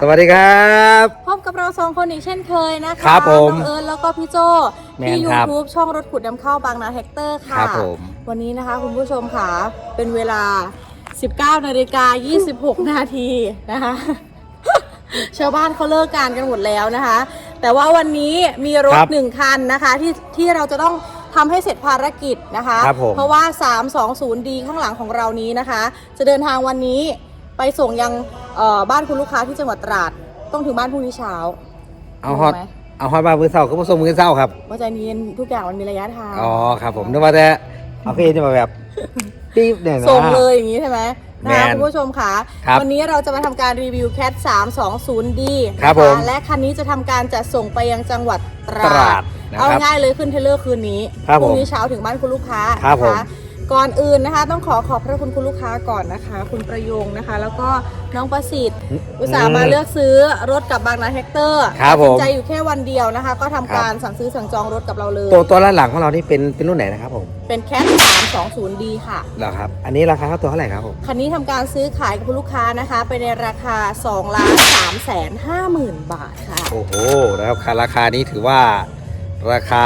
สวัสดีค่ะสวัสดีครับ พบกับเราสองคนอีกเช่นเคยนะคะครับผมน้องเอิญแล้วก็พี่โจแมที่นครับ YouTube ช่องรถขุดนำเข้าบางนาแฮกเตอร์ค่ะ ครับผม วันนี้นะคะคุณผู้ชมค่ะ เป็นเวลา 19นาฬิกา26 นาทีนะคะ ชาวบ้านเขาเลิกการกันหมดแล้วนะคะ แต่ว่าวันนี้มีรถครับหนึ่งคันนะคะ ที่ที่เราจะต้องทำให้เสร็จภารกิจนะคะ ครับผม เพราะว่า 320D ข้างหลังของเรานี้นะคะ จะเดินทางวันนี้ ไปส่งยังเอ่อบ้านคุณลูกค้าที่จังหวัดตราด ต้องถึงบ้านพรุ่งนี้เช้า เอาฮอตงงไหม เอาฮอตมามือเศร้าก็ผสมมือเศร้าครับว่าใจเย็นทุกอย่างมันมีระยะทาง อ๋อครับผมนึกว่าแต่เอาพี่จะมาแบบปี๊บเนี่ยนะ ส่งเลยอย่างนี้ใช่ไหมนะคะแมนคุณผู้ชมค่ะ ครับวันนี้เราจะมาทำการรีวิว Cat 320D ครับนะผคะมและคันนี้จะทำการจัดส่งไปยังจังหวัดตตราราดดนะเอาครับง่ายเลยขึ้นเทรลเลอร์คืนนี้ครับพรุ่งผมนี้เช้าถึงบ้านคุณลูกค้าครับนะผมคะ ก่อนอื่นนะคะ ต้องขอขอบพระคุณคุณลูกค้าก่อนนะคะ คุณประโยงนะคะ แล้วก็น้องประสิทธิ์ อุตส่าห์มาเลือกซื้อรถกับบางนาแฮกเตอร์ครับตัดสินผมใจอยู่แค่วันเดียวนะคะ ก็ทำครับการสั่งซื้อสั่งจองรถกับเราเลย ตัวตัวด้านหลังของเรานี่เป็นเป็นรุ่นไหนนะครับผมเป็นแคท 320D ค่ะ เหรอครับ อันนี้ราคาตัวเท่าไหร่ครับผมคันนี้ทำการซื้อขายกับคุณลูกค้านะคะ ไปในราคา2ล้าน3แสน5หมื่นบาทค่ะ โอ้โหนะครับราคานี้ถือว่าราคา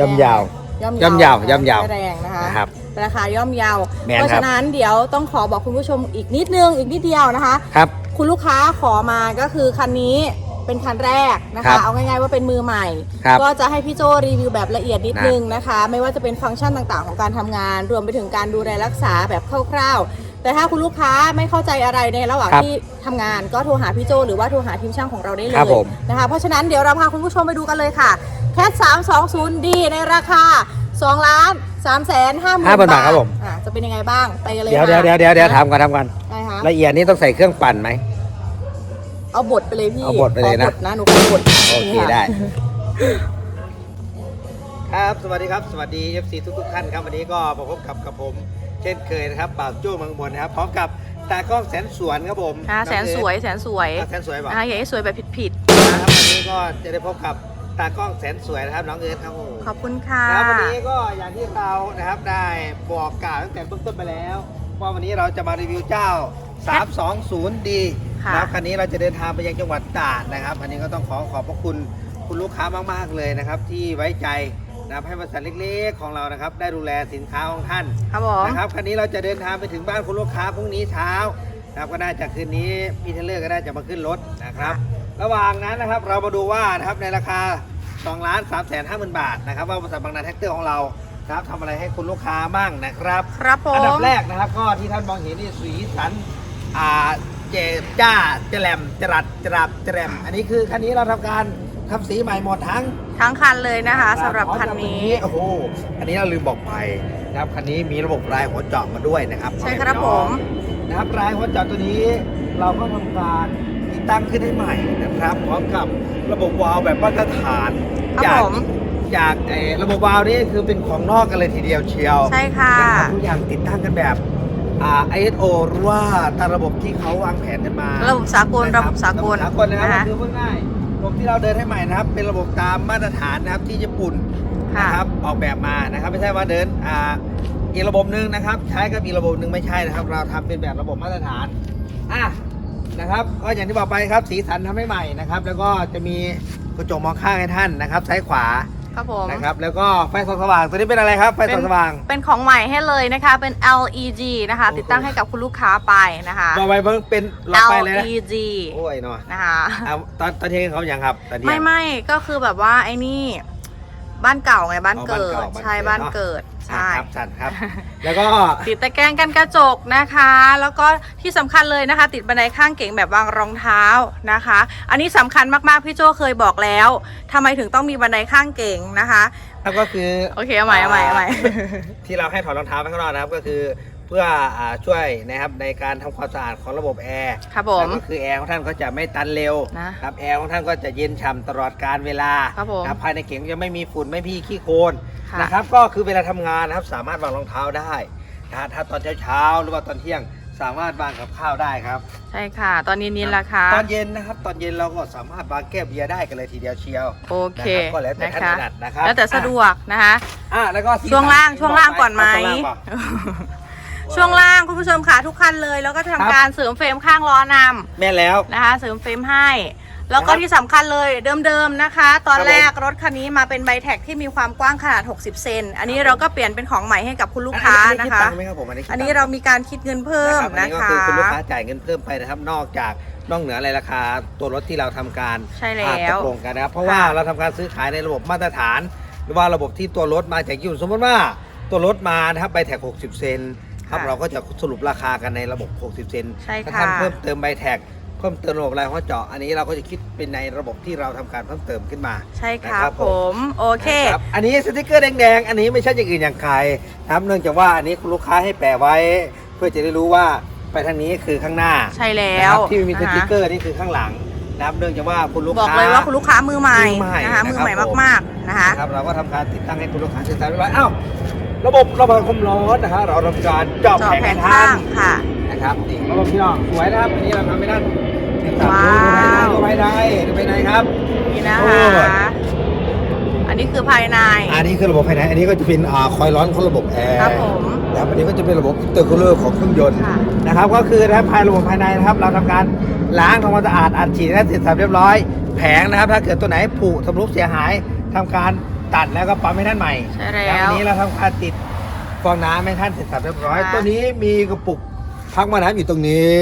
ย่อมยาว ย่อมย่อมยาวย่อมยาว แรงนะคะ นะครับ ราคาย่อมเยาวแมนเพราะครับฉะนั้นเดี๋ยวต้องขอบอกคุณผู้ชมอีกนิดนึงอีกนิดเดียวนะคะ ครับ คุณลูกค้าขอมาก็คือคันนี้เป็นคันแรกนะครัคะ บเอาง่ายๆว่าเป็นมือใหม่ ครับก็จะให้พี่โจรีวิวแบบละเอียดนิดนะนึงนะคะ ไม่ว่าจะเป็นฟังก์ชันต่างๆ ของการทำงาน รวมไปถึงการดูแลรักษาแบบคร่าวๆ แต่ถ้าคุณลูกค้าไม่เข้าใจอะไรในระหว่างครับที่ทำงาน ก็โทรหาพี่โจหรือว่าโทรหาทีมช่างของเราได้เลครับยผม นะคะเพราะฉะนั้นเดี๋ยวเราพาคุณผู้ชมไปดูกันเลยค่ะแคท 320D ในราคา 2ล้าน3แสน5หมื่น5,000บาบาททครับผม อะจะเป็นยังไงบ้างไปกันเลยเดี๋ยวค่ะเดี๋ยวเดี๋ยวเดี๋ยวเดี๋ยวนะถามก่อนถามก่อนได้ค่ะละเอียดนี่ต้องใส่เครื่องปั่นไหม เอาบทไปเลยพี่เอาบทไปเลยนะ ขอบทนะหนูขอบทโอเคนี่ะได้ ครับสวัสดีครับสวัสดี FC ทุกทุกๆท่านครับวันนี้ก็มาพบกับกับผม เช่นเคยนะครับบ่าวโจ้เมืองบนนะครับพร้อมกับตากล้องแสนสวนครับผมค่ะแสนสวยแสนสวยน้องเอิร์ธอะแสนสวยบอกนะคะอย่าให้สวยแบบผิด นะครับวันนี้ก็จะได้พบกับ ตากล้องแสนสวยนะครับน้องเอิร์ธครับผมๆขอบคุณค่ะ ครับวันนี้ก็อย่างที่เรานะครับได้บอกกล่าวตั้งแต่เบื้องต้นไปแล้วว่าวันนี้เราจะมารีวิวเจ้า 320D ค่ะนะครับคันนี้เราจะเดินทางไปยังจังหวัดตราดนะครับ อันนี้ก็ต้องขอขอบพระคุณคุณลูกค้ามาก ๆ เลยนะครับ ที่ไว้ใจนะครับให้บริษัทเล็กๆ ของเรานะครับ ได้ดูแลสินค้าของท่าน ครับผม นะครับคันนี้เราจะเดินทางไปถึงบ้านคุณลูกค้าพรุ่งนี้เช้านะครับก็น่าจะคืนนี้พี่เทเลอร์ก็น่าจะมาขึ้นรถนะครับ ระหว่างนั้นนะครับเรามาดูว่านะครับในราคา2ล้าน3แสนห้าหมื่นบาทนะครับว่าบริษัทบางนาแท็กเตอร์ของเรานะครับทำอะไรให้คุณลูกค้ามั่งนะครับครับผอันดัมบแรกนะครับ ก็ที่ท่านมองเห็นนี่สีสันอ่าเจจ้าเจแหลมจรัดจรับจแรมอันนี้คือคันนี้เราทำการทำสีใหม่หมดทั้งทั้งคันเลยนะคะสำหรับคันนี้โอ้โหอันนี้เราลืมบอกไปนะครับคันนี้มีระบบรายหัวเจาะมาด้วยนะครับใช่ครับผมนะครับรายหัวเจาะตัวนี้เราก็ทำการ ติดตั้งขึ้นให้ใหม่นะครับพร้อมกับระบบวาล์วแบบมาตรฐานครับจากผมจากไอ้ระบบวาล์วนี่คือเป็นของนอกกันเลยทีเดียวเชียวใช่ค่ะนะครับทุกอย่างติดตั้งกันแบบอ่า ISO หรือว่าตามระบบที่เขาวางแผนกันมา ระบบสากลนคระบบสากลระบบสากลนะครับนะคะก็คือพูดง่ายระบบที่เราเดินให้ใหม่นะครับ เป็นระบบตามมาตรฐานนะครับที่ญี่ปุ่นค่ะ นะครับออกแบบมานะครับ ไม่ใช่ว่าเดินอ่าอีกระบบหนึ่งนะครับ ใช้กับอีกระบบหนึ่งไม่ใช่นะครับ เราทำเป็นแบบระบบมาตรฐานอะ นะครับก็อย่างที่บอกไปครับสีสันทำให้ใหม่นะครับ แล้วก็จะมีกระจกมองข้างให้ท่านนะครับซ้ายขวาครับผมนะครับแล้วก็ไฟส่องสว่างตัวนี้เป็นอะไรครับไฟส่องสว่าง เป็นของใหม่ให้เลยนะคะเป็น LED นะคะโอ้โหติดตั้งให้กับคุณลูกค้าไปนะคะบอกไว้เพิ่งเป็นหลอดไฟเลยนะ LED โอ้ยเนาะนะคะเอาตอนตอนเที่ยงเขาอย่างครับตอนเที่ยงไม่ไม่ก็คือแบบว่าไอ้นี่บ้านเก่าไงบ้านอ๋อเกิบ้านดเก่าบ้านใช่เกิดบ้านเนอะเกิดอะ ใช่ ครับสันครับ แล้วก็ติดตะแกรงกันกระจกนะคะ แล้วก็ที่สำคัญเลยนะคะ ติดบันไดข้างเก๋งแบบวางรองเท้านะคะ อันนี้สำคัญมากๆ พี่โจเคยบอกแล้วทำไมถึงต้องมีบันไดข้างเก๋งนะคะ แล้วก็คือโอเคเอาใหม่เอาใหม่เอาใหม่ ที่เราให้ถอดรองเท้าไปข้างนอกนะครับ ก็คือเพื่ออ่าช่วยนะครับในการทำความสะอาดของระบบแอร์ครับผมแล้วก็คือแอร์ของท่านก็จะไม่ตันเร็วนะครับแอร์ของท่านก็จะเย็นฉ่ำตลอดการเวลาครับผมนะภายในเก๋งจะไม่มีฝุ่นไม่มีขี้โคลนค่ะนะครับก็คือเวลาทำงานนะครับสามารถวางรองเท้าได้นะฮะถ้าตอนเช้าๆหรือว่าตอนเที่ยงสามารถวางกับข้าวได้ครับ ใช่ค่ะ ตอนเย็นๆราคาตอนเย็นนะครับ ตอนเย็นเราก็สามารถวางแก้วเบียร์ได้กันเลยทีเดียวเชียวโอเคนะครับก็แล้วแต่นะท่านคะถนัดนะครับแล้วแต่สะดวกนะคะอะแล้วก็สีช่วงล่างสันช่วงล่างก่อนไหมเา ช่วงล่างก่อนช่วงล่างคุณผู้ชมค่ะทุกคันเลย แล้วก็จะครัทำบการเสริมเฟรมข้างล้อนำแม่นแล้ว นะคะ เสริมเฟรมให้ แล้วก็ครับที่สำคัญเลยเดิมๆนะคะ ตอนครับผม แรกรถคันนี้มาเป็นใบแท็กที่มีความกว้างขนาด 60 เซนอันนี้เราก็เปลี่ยนเป็นของใหม่ให้กับคุณลูกค้าอันะคะดตังค์ไหมครับผมอันนี้คิดอันนี้ตังค์เรามีการคิดเงินเพิ่มนะนะครัคะบอันนี้ก็คือคุณลูกค้าจ่ายเงินเพิ่มไปนะครับ นอกจากนอกเหนืออะไรราคาตัวรถที่เราทำการใช่แล้อ่าตวกลงกันนะครับ เพราะว่าเราทำการซื้อขายในระบบมาตรฐาน หรือว่าระบบที่ตัวรถมาจากญี่ปุ่นสมมติว่าตัวรถมานะครับใบแท็ก 60 เซน ครับค่ะเราก็จะสรุปราคากันในระบบ 60 เซนใช่ถ้าค่ะท่านเพิ่มเติมใบแท็กเพิ่มเติมระบบอะไรหัวเจาะอันนี้เราก็จะคิดเป็นในระบบที่เราทำการเพิ่มเติมขึ้นมาใช่คนะรัครับบผผมมโอเค นะครับอันนี้สติกเกอร์แดงๆ อันนี้ไม่ใช่อย่างอื่นอย่างใครนะครับเนื่องจากว่าอันนี้คุณลูกค้าให้แปะไว้ เพื่อจะได้รู้ว่าไปทางนี้คือข้างหน้าใช่แล้นะควรับที่มีสนะคะติกเกอร์นี่คือข้างหลังนะครับเนื่องจากว่าคุณลูกบอกค้าเลยว่าคุณลูกค้ามือใหม่มือใหม่นะคะนะครับมือใหม่ผม มากๆนะคะ นะครับเราก็ทำการติดตั้งให้คุณลูกค้าเสร็จสับเรียบร้อยอ้าว ระบบระบายความร้อนนะฮะเราทำการเจาะเจาะแผงแผให้งท่าข้างนค่ะนะครับนี่ระบบพี่น้องสวยนะครับอันนี้เราทำไม่ได้ติดตั้งว้าวดูภายในดูภายในครับ นี่นะโอ้คะ อันนี้คือภายใน อันนี้คือระบบภายใน อันนี้ก็จะเป็นอ่าคอยร้อนของระบบแอร์ครับผมนะครับอันนี้ก็จะเป็นระบบอินเตอร์คูลเลอร์ของเครื่องยนต์ค่ะ นะครับ ก็คือนะครับภายระบบภายในนะครับ เราทำการล้างทำความสะอาดอัดฉีดให้เสร็จสับเรียบร้อย แผงนะครับ ถ้าเกิดตัวไหนผุทำรุเสียหายทำการ ตัดแล้วก็ปั๊มให้ท่านใหม่ใช่แล้แล้ววอันนี้เราทำการติดฟองน้ำให้ท่านเสร็จสับเรียบร้อย ค่ะ ตัวนี้มีกระปุกพักมาน้ำอยู่ตรงนี้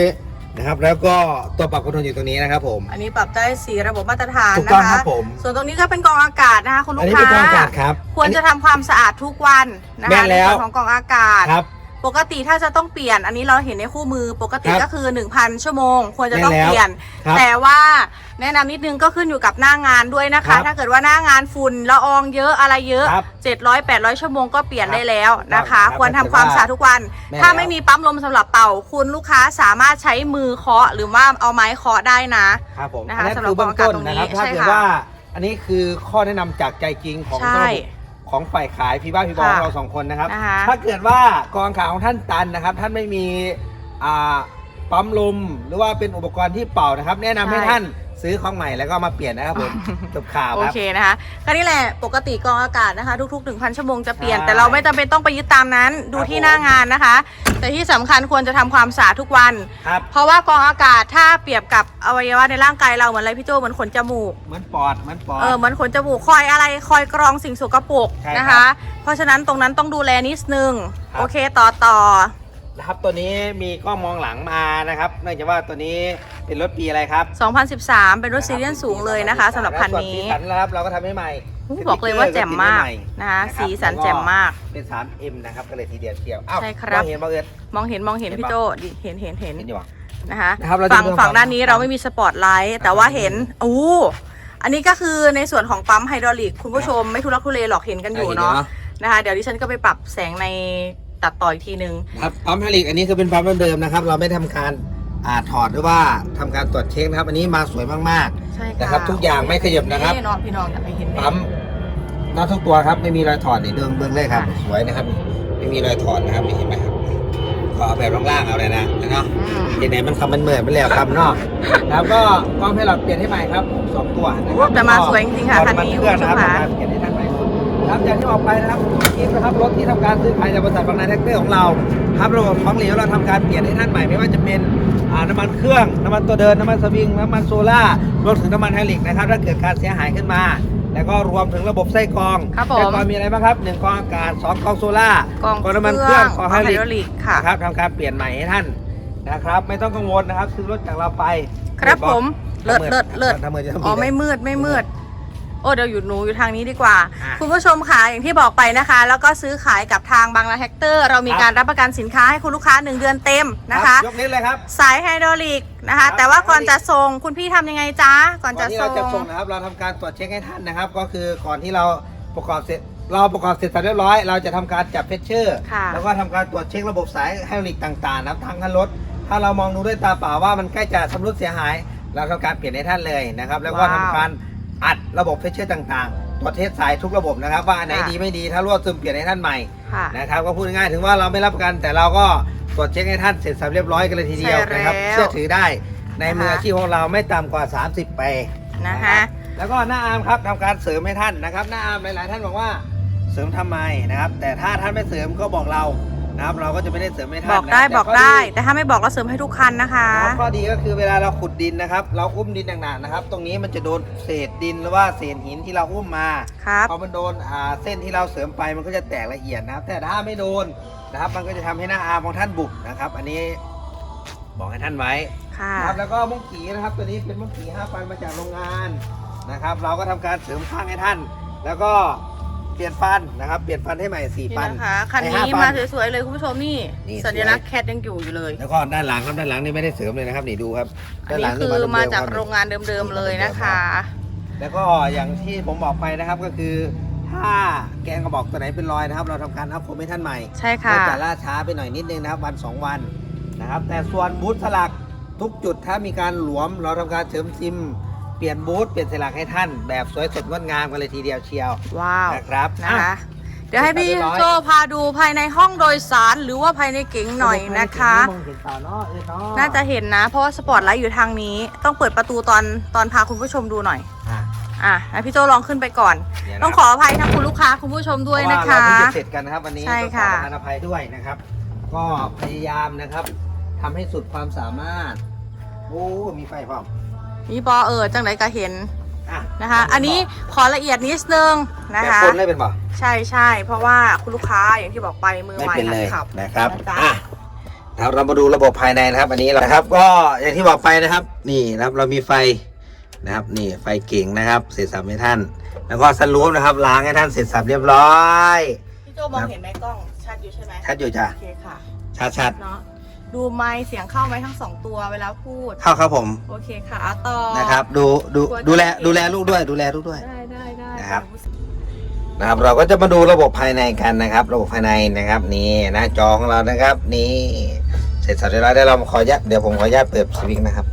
นะครับ แล้วก็ตัวปรับคอนโทรลอยู่ตรงนี้นะครับผม อันนี้ปรับได้สีระบบมาตรฐานถูกนะต้องคะ ครับผม ส่วนตรงนี้ก็เป็นกรองอากาศนะคะคุณลูอันกนี้ค้า เป็นกรองอากาศครับควรจะทำความสะอาดทุกวันนะแม่คะนในแล้วส่วนของกรองอากาศ ครับ ปกติถ้าจะต้องเปลี่ยน อันนี้เราเห็นในคู่มือปกติครับก็คือ 1,000 ชั่วโมง ควรจะต้องแน่แล้วเปลี่ยน ครับแต่ว่า แนะนำนิดนึงก็ขึ้นอยู่กับหน้างานด้วยนะครัคะ บถ้าเกิดว่าหน้างานฝุ่นละอองเยอะอะไรเยอะ ครับ700 800 ชั่วโมงก็เปลี่ยนครับได้แล้วนะคะ ครับควรทำความสะอาดทุกวัน แม่ถ้าแล้วไม่มีปั๊มลมสำหรับเป่า คุณลูกค้าสามารถใช้มือเคาะหรือว่าเอาไม้เคาะได้นะ ครับผมนะคะอันนี้สำหรับคือเบื้องต้นนะครับกรองอากาศตรงนี้ถ้าใช่เกิดค่ะว่าอันนี้คือข้อแนะนำจากใจจริงของใช่ระบบของฝ่ายขายพี่บ้าพี่บอลค่ะเราสองคนนะครับ นะคะถ้าเกิดว่ากองขาวของท่านตันนะครับ ท่านไม่มีอ่าปั๊มลมหรือว่าเป็นอุปกรณ์ที่เป่านะครับ แนะนำให้ใช่ ท่าน ซื้อของใหม่แล้วก็เอามาเปลี่ยนนะครับผมจบข่าวโอครับ เคนะคะก็นี่แหละปกติกรองอากาศนะคะ ทุก ๆ 1,000 ชั่วโมงจะเปลี่ยนใช่แต่เราไม่จำเป็นต้องไปยึดตามนั้นดูครับที่ผมหน้างานนะคะ แต่ที่สำคัญควรจะทำความสะอาดทุกวัน ครับ เพราะว่ากรองอากาศถ้าเปรียบกับอวัยวะในร่างกายเราเหมือนอะไรพี่โจเหมือนขนจมูก เหมือนปอดเหมือนปอด เออเหมือนขนจมูกคอยอะไรคอยกรองสิ่งสกปรกใช่นะคะ เพราะฉะนั้นตรงนั้นต้องดูแลนิดนึง ครับ โอเคต่อต่อ นะครับตัวนี้มีกล้องมองหลังมานะครับเนื่องจากว่าตัวนี้เป็นรถปีอะไรครับ2013 เป็นรถซีเรียสสูงเลยนะคะสำหรับคันนี้ส่วสีสันนะครับเราก็ทำให้ใหม่อู้บอกเลยว่าแจ่มมากนะคะรับสีสันแจ่มมากเป็น 3M นะครับก็เลยทีเดียวเชียวอ้าวใช่ครับมองเห็นบ่เอิญมองเห็นมองเห็นเห็นพี่ปะโจดิเห็นเห็นเห็นเห็นอยู่ปะนะคะนะครับเราจะฝั่งเริ่มฝั่งฝั่งด้านนี้เราไม่มีสปอตไลท์แต่ว่าครับเห็นอู้อันนี้ก็คือในส่วนของปั๊มไฮดรอลิกคุณผู้ชมไม่ทุลักทุเลหรอกเห็นกันอยู่เห็นอยู่เนาะเนอะนะคะเดี๋ยวดิฉันก็ไปปรับแสงใน ตัดต่ออีกทีนึงครับปั๊มไฮลิกอันนี้คือเป็นปั๊มเดิมๆนะครับ เราไม่ทำการอ่าถอดหรือว่าทำการตรวจเช็คนะครับ อันนี้มาสวยมาก ใช่นะค่ะครับทุกอย่างไม่ขยับนะครับนอนพี่น้องอยากไปเห็นๆไหมปั๊มน็อตทุกตัวครับไม่มีรอยถอดนี่เดิมเบื้องเลยครับ ค่ะ สวยนะครับ ไม่มีรอยถอดนะครับนี่เห็นไหมครับก็เอาแบบล่างๆเอาเลยนะเนาะ อืมเห็นไหนมันคำมันเหมือนไปแล้วคำเนาะแล้วก็กล้องให้เราเปลี่ยนให้ใหม่ครับสองตัวนะครับแต่มาสวยจริงๆค่ะคันนี้เครื่องนะครับคุณผู้ชมค่ะทำการเปลี่ยนให้ท่านใหม่ ครับอย่างที่ออกไปนะครับนี่นะครับรถที่ทำการซื้อขายจากบริษัทบางนาแท็กเตอร์ของเราครับระบบของเหลวเราทำการเปลี่ยนให้ท่านใหม่ไม่ว่าจะเป็นอ่าน้ำมันเครื่องน้ำมันตัวเดินน้ำมันสวิงน้ำมันโซล่ารวมถึงน้ำมันไฮดรอลิกนะครับถ้าเกิดการเสียหายขึ้นมา แล้วก็รวมถึงระบบไส้กรองครับผมไส้กรองมีอะไรบ้างครับหนึ่งกรองอากาศสองกรองโซล่ากองกรองน้ำมันเครื่องกรองไฮไฮดรดอรอลิลิกกค่ะนะครับทำการเปลี่ยนใหม่ให้ท่านนะครับไม่ต้องกังวลนะครับซื้อรถจากเราไป ครับผมเลิศเลิศเลิศทำมือจะทำอ๋อไม่มืดไม่มืด โอ้เดี๋ยวอยู่หนูอยู่ทางนี้ดีกว่า อะคุณผู้ชมค่ะอย่างที่บอกไปนะคะ แล้วก็ซื้อขายกับทางบางนาแท็กเตอร์ เรามีครับ การรับประกันสินค้าให้คุณลูกค้า 1 เดือนเต็มนะคะ ยกนิ้วเลยครับ สายไฮดรอลิกนะครัคะ บ แต่ว่าก่อนไฮดรอลิกจะส่งคุณพี่ทำยังไงจ๊ะก่อนจะที่ส่เรางจะส่งนะครับ เราทำการตรวจเช็คให้ท่านนะครับ ก็คือก่อนที่เราประกอบเสร็จ เราประกอบเสร็จสับเรียบร้อย เราจะทำการจับเพชเชอร์ ค่ะ แล้วก็ทำการตรวจเช็คระบบสายไฮดรอลิกต่างๆนะครับทางคันรถ ถ้าเรามองดูด้วยตาเปล่าว่ามันใกล้จะชำรุดเสียหาย เราทำการเปลี่ยนให้ท่านเลยนะครับ แล้วก็ว้าว ทำการ อัดระบบเพชเชอร์ต่างๆตรวจเทสสายทุกระบบนะครับ ว่าอันไหนค่ะ ดีไม่ดีถ้ารั่วซึมเปลี่ยนให้ท่านใหม่ค่ะ นะครับก็พูดง่ายๆถึงว่าเราไม่รับประกัน แต่เราก็ตรวจเช็คให้ท่านเสร็จสับเรียบร้อยกันเลยทีเดียวใช่แล้วนะครับเชื่อถือได้ในมือนะคะอาชีพของเราไม่ต่ำกว่า 30ปี นะคะแล้วก็หน้าอาร์มครับทำการเสริมให้ท่านนะครับ หน้าอาร์มหลาย ๆ ท่านบอกว่าเสริมทำไมนะครับ แต่ถ้าท่านไม่เสริมก็บอกเรา นะครับเราก็จะไม่ได้เสริมให้ท่านบอกได้นะแต่บอกข้ได้แต่ถ้าไม่บอกเราเสริมให้ทุกคันนะคะครับข้อดีก็คือเวลาเราขุดดินนะครับ เราอุ้มดินหนักๆนะครับ ตรงนี้มันจะโดนเศษดินหรือว่าเศษหินที่เราอุ้มมาครับ พอมันโดนอ่าเส้นที่เราเสริมไปมันก็จะแตกละเอียดนะครับ แต่ถ้าไม่โดนนะครับ มันก็จะทำให้หน้าอาร์มของท่านบุบนะครับ อันนี้บอกให้ท่านไว้ ค่ะนะครับแล้วก็มุ้งกีนะครับตัวนี้เป็นมุ้งกีห้าฟันมาจากโรงงานนะครับ เราก็ทำการเสริมข้างให้ท่าน แล้วก็เปลี่ยนฟันนะครับ เปลี่ยนฟันให้ใหม่สี่นี่ฟันนะคะ คันให้นี้ห้ฟั มาสวยๆเลยคุณผู้ชมนี่ นี่สัญลักษณ์แคทยังอยู่อยู่เลย แล้วก็ด้านหลังครับด้านหลังนี่ไม่ได้เสริมเลยนะครับนี่ดูครับอันด้านหนี้ลังคือเดิๆมาจากคบโรงงานเดิมๆเลยนะคะ แล้วก็อย่างที่ผมบอกไปนะครับก็คือ ถ้าแกงกระบอกตัวไหนเป็นรอยนะครับ เราทำการอัพโคมให้ท่านใหม่ใช่ค่ะ ก็จะล่าช้าไปหน่อยนิดนึงนะครับวันสองวันนะครับ แต่ส่วนบูธสลักทุกจุดถ้ามีการหลวม เราทำการเสริมซิม เปลี่ยนบูธเปลี่ยนสลักให้ท่านแบบสวยสดงดงามกันเลยทีเดียวเชียวว้าวนะครับนะคะ อะ เดี๋ยวให้พี่เรียบร้อยโจพาดูภายในห้องโดยสารหรือว่าภายในเก๋งหน่อยนะคะ มองเห็นต่อเนาะเออเนาะน่าจะเห็นนะ เพราะว่าสปอร์ตไลท์อยู่ทางนี้ ต้องเปิดประตูตอนตอนพาคุณผู้ชมดูหน่อย อะอะให้พี่โจลองขึ้นไปก่อน เดี๋ยวนะต้องขออภัยทั้งคุณลูกค้าคุณผู้ชมด้วยนะเพราคะ ว่าเราเพิ่งจะเสร็จกันนะครับวันนี้ใช่ต้องขอค่ะประทานอภัยด้วยนะครับ ก็พยายามนะครับทำให้สุดความสามารถโอ้มีไฟพร้อม นี่ปอเออจังไหนก็เห็นอะนะคะ อันนี้ขอละเอียดนิดนึงนะแบบคะ คนได้เป็นบ่ใช่ใช่เพราะว่าคุณลูกค้าอย่างที่บอกไปมือไม่ใหม่เป็นเลยหัดขับ นะครับนะจ๊ะ อะครับเรามาดูระบบภายในนะครับ อันนี้เรานะครับ ก็อย่างที่บอกไปนะครับ นี่นะครับเรามีไฟนะครับ นี่ไฟเก่งนะครับเสร็จสับให้ท่าน แล้วก็สลูปนะครับล้างให้ท่านเสร็จสับเรียบร้อย พี่โจมองเห็นไหมกล้องชัดอยู่ใช่ไหมชัดอยู่จ้ะ โอเคค่ะชัดชัดเนาะ ดูไมค์เสียงเข้าไหมทั้งสองตัวเวลาพูดๆเข้าครับผมโอเคค่ะเอาต่อ นะครับ ดูดูกลัวดูแลจะดูแลลูกด้วย ดูแลลูกด้วย ได้ได้ได้นะครับ นะครับ เราก็จะมาดูระบบภายในกันนะครับ ระบบภายในนะครับนี่หน้าจอของเรานะครับ นี่เสร็จสับเรียบร้อยได้วเราขออนุญาตเดี๋ยวผมขออนุญาตเปิดสวิตช์นะครับ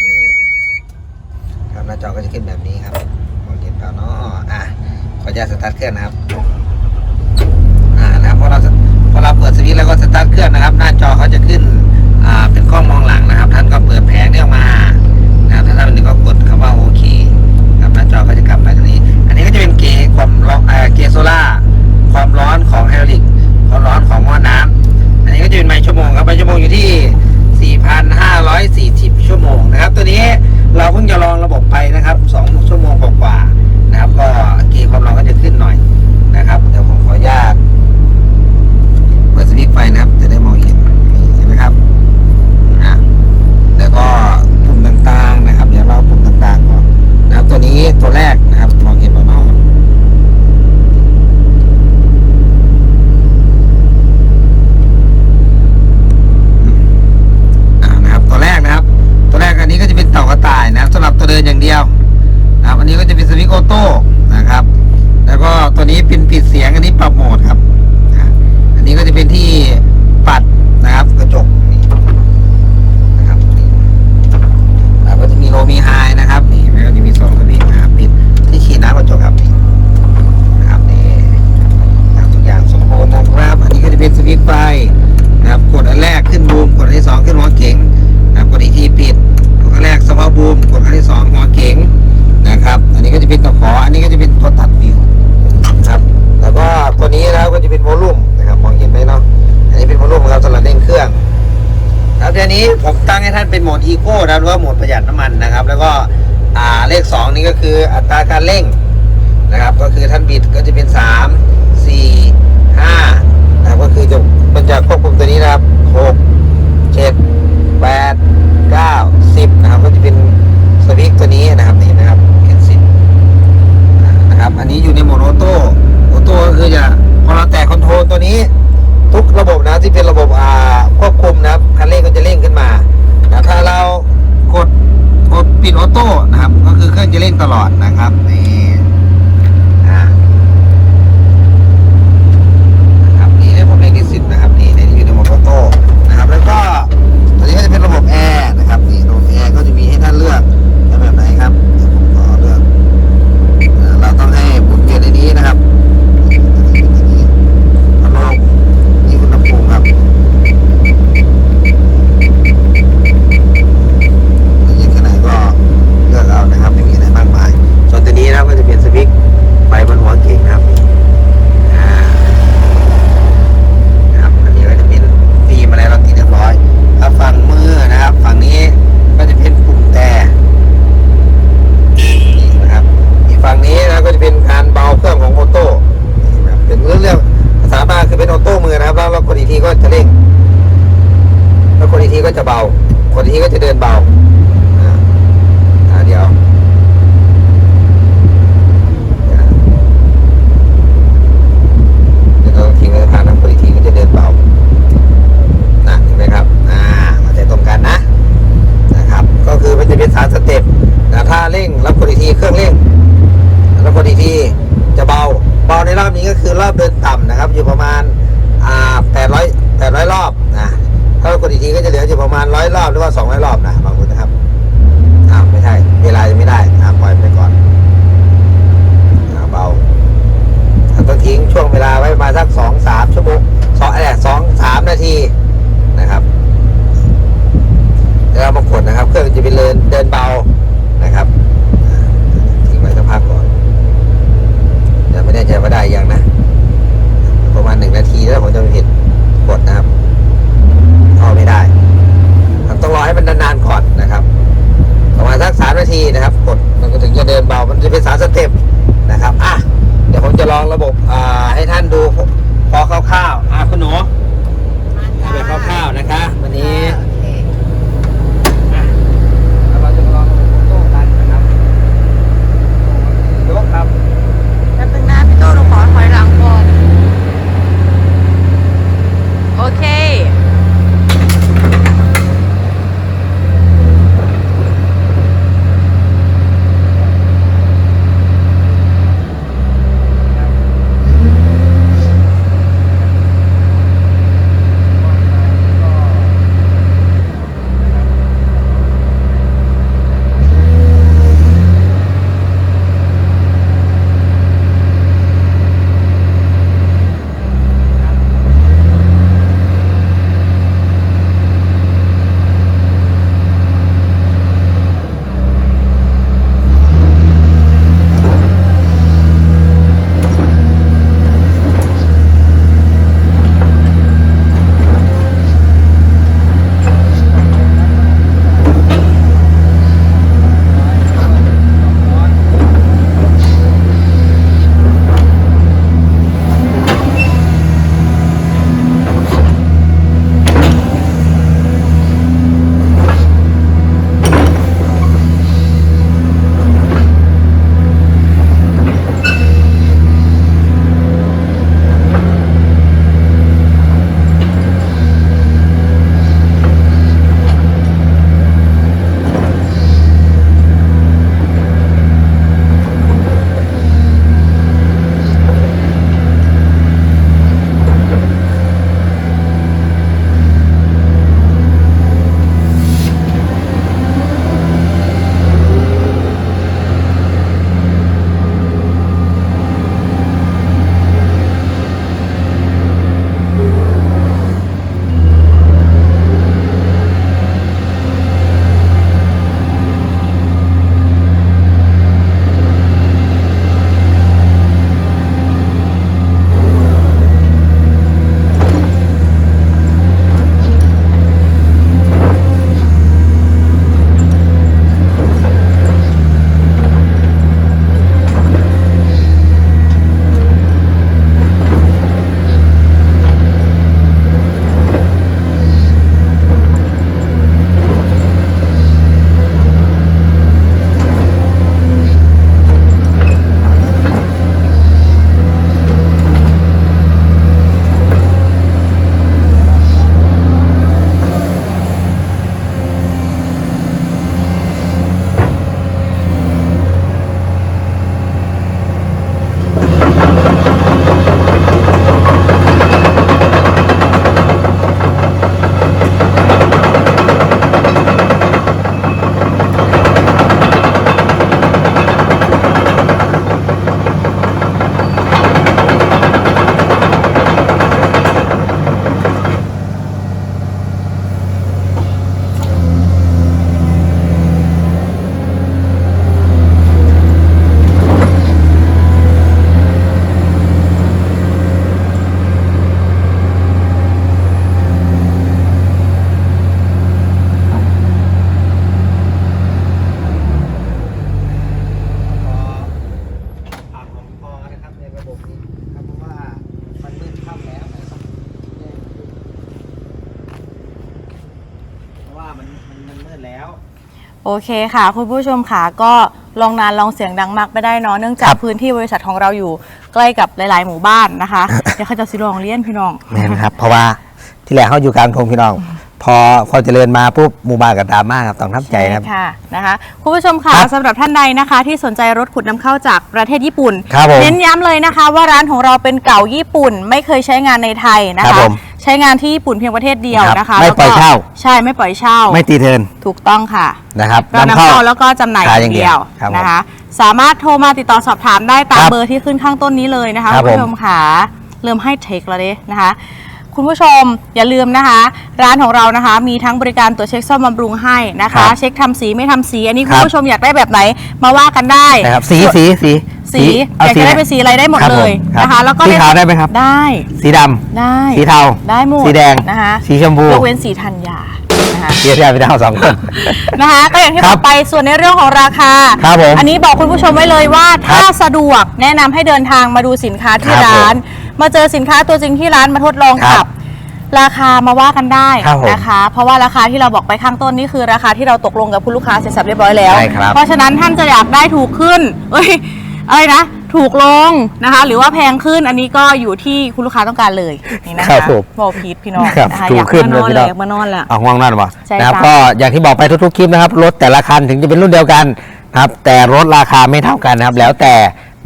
นี่ครับหน้าจอก็จะขึ้นแบบนี้ครับมองเห็นเปล่าเนาะอะขออนุญาตสตาร์ทเครื่องนะครับ อ่านะครับพอเราพอ เราเปิดสวิตช์แล้วก็สตาร์ทเครื่องนะครับ หน้าจอเขาจะขึ้นอ่าเป็นกล้องมองหลังนะครับ ท่านก็เปิดแผงนี้ออกมานะครับถ้าท่านเป็นก็กดคำว่าโอเคครับหน้าจอก็จะกลับมาตรงนี้ อันนี้ก็จะเป็นเกจความร้อนเอ่อเกจโซล่าความร้อนของไฮดรอลิกความร้อนของหม้อน้ำอันนี้ก็จะเป็นไมล์ชั่วโมงครับไมล์ชั่วโมงอยู่ที่ 4,540 ชั่วโมงนะครับ ตัวนี้เราเพิ่งจะลองระบบไปนะครับ2ชั่วโมง โอเคค่ะ คุณผู้ชมค่ะก็ลองนานลองเสียงดังมากไปได้เนาะเนื่องจากพื้นที่บริษัทของเราอยู่ใกล้กับหลายๆ หมู่บ้านนะคะ เดี๋ยวเขาจะสิลองเลี้ยนพี่น้อง แม่นครับ เพราะว่าที่แรกเขาอยู่การทงพี่น้อง พอพอเจริญมาปุ๊บหมู่บ้านกับดราม่าครับต้องทับใจนะครับช่ค่ะนะคะคุณผู้ชมค่ะครับสำหรับท่านใดนะคะ ที่สนใจรถขุดนำเข้าจากประเทศญี่ปุ่น ครับผม เน้นย้ำเลยนะคะ ว่าร้านของเราเป็นเก่าญี่ปุ่น ไม่เคยใช้งานในไทยนะครัคะ บผม ใช้งานที่ญี่ปุ่นเพียงประเทศเดียวครับนะคะไม่แล้วก็ปล่อยเช่า ใช่ไม่ปล่อยเช่าไม่ตีเทิร์นถูกต้องค่ะ นะครับเรานำเข้าแล้วก็จำหน่ายขายออย่างย่างเดีเดียยววครับผม นะคะ สามารถโทรมาติดต่อสอบถามได้ตามครับเบอร์ที่ขึ้นข้างต้นนี้เลยนะคะครัคุบณผู้ชมค่ะเริ่มให้เทคแล้วเด้นะคะ คุณผู้ชมอย่าลืมนะคะ ร้านของเรานะคะ มีทั้งบริการตรวจเช็คซ่อมบำรุงให้นะครัคะบเช็คทำสีไม่ทำสี อันนี้คคุรัณบ ผู้ชมอยากได้แบบไหนมาว่ากันได้นะครับสีสีสีสีอยากจะได้เป็นสีอะไรได้หมดครับเลยผมรับนะคะ แล้วก็สีขาวได้ไหมครับ ได้สีดำได้สีเทา ได้หมดสีแดง นะคะสีชมพูยกเว้นสีธัญญานะคะ เสียใจไปทั้งสองคน นะคะก็อย่างที่ครับอบกไปส่วนในเรื่องของราคา ครับผมอันนี้บอกคุณผู้ชมไว้เลยว่าครับถ้าสะดวกแนะนำให้เดินทางมาดูสินค้าที่ครับร้าน มาเจอสินค้าตัวจริงที่ร้านมาทดลองครัขับ บ ราคามาว่ากันได้ครับผมนะคะ เพราะว่าราคาที่เราบอกไปข้างต้นนี่คือราคาที่เราตกลงกับคุณลูกค้าเสร็จสับเรียบร้อยแล้ว ใช่ครับ เพราะฉะนั้นท่านจะอยากได้ถูกขึ้น เอ้ยอะไรนะ ถูกลงนะคะ หรือว่าแพงขึ้นอันนี้ก็อยู่ที่คุณลูกค้าต้องการเลยนี่นะครัคะบผมบอกพีทพี่น้องครับนะคะถูอกยากขึ้นมานอนเลยพี่เลน้ยอง อยากมานอนแหละ เอาง่วงนอนวะใช่นะครับครับก็อย่างที่บอกไปทุกๆคลิปนะครับรถแต่ละคันถึงจะเป็นรุ่นเดียวกันนะครับแต่รถราคาไม่เท่ากันนะครับ แล้วแต่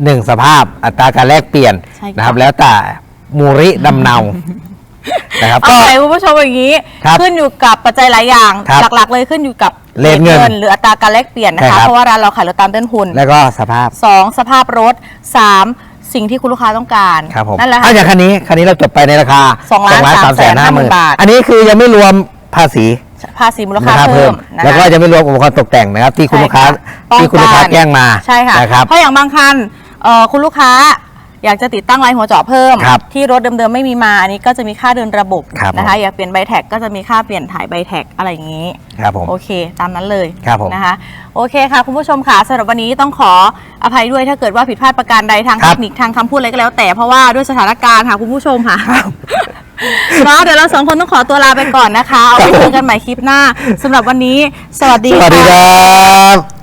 หนึ่งสภาพอัตราการแลกเปลี่ยนใช่ครับนะครับ แล้วแต่มูริดำเนานะครับเอาก็ ไปคุณผู้ชมอย่างนี้ ครับขึ้นอยู่กับปัจจัยหลายอย่าง ครับหลักๆ เลยขึ้นอยู่กับเรทเงินหรืออัตราการแลกเปลี่ยนนะใช่ครัคะ บ เพราะว่าร้านเราขายรถตามต้นทุนแล้วก็สภาพสองสภาพรถสามสิ่งที่คุณลูกค้าต้องการครับผมนั่นแหละถ้าค่ะ อย่างคันนี้คันนี้เราจบไปในราคาสองล้านสามแสนห้าหมื่นบาท อันนี้คือยังไม่รวมภาษีภาษีมูลค่าเพิ่มนะคะแล้วก็จะไม่รวมอุปกรณ์ตกแต่งนะครับ ที่คุณลูกค้าใช่ะที่คุณลูกค้าต้องรแจ้งมาใช่ค่ะ นะครับ เพราะอย่างบางคัน เอ่อคุณลูกค้าอยากจะติดตั้งไลน์หัวเจาะเพิ่ม ครับที่รถเดิมๆไม่มีมาอันนี้ก็จะมีค่าเดินระบบครับนะคะ อยากเปลี่ยนใบแท็กก็จะมีค่าเปลี่ยนถ่ายใบแท็กอะไรอย่างนี้ ครับผม โอเค ตามนั้นเลยครับผมนะคะ โอเคค่ะ คุณผู้ชมค่ะสำหรับวันนี้ต้องขออภัยด้วยถ้าเกิดว่าผิดพลาดประการใดทางครัเทบคนิคทางคำพูดอะไรก็แล้ว แต่เพราะว่าด้วยสถานการณ์ค่ะคุณผู้ชมค่ะเนาะเดี๋ยวเราสองคนต้องขอตัวลาไปก่อนนะคะ เอาไว้เจอกันใหม่คลิปหน้าสำหรับวันนี้ สวัสดีสวัสดีค่ะ ครับ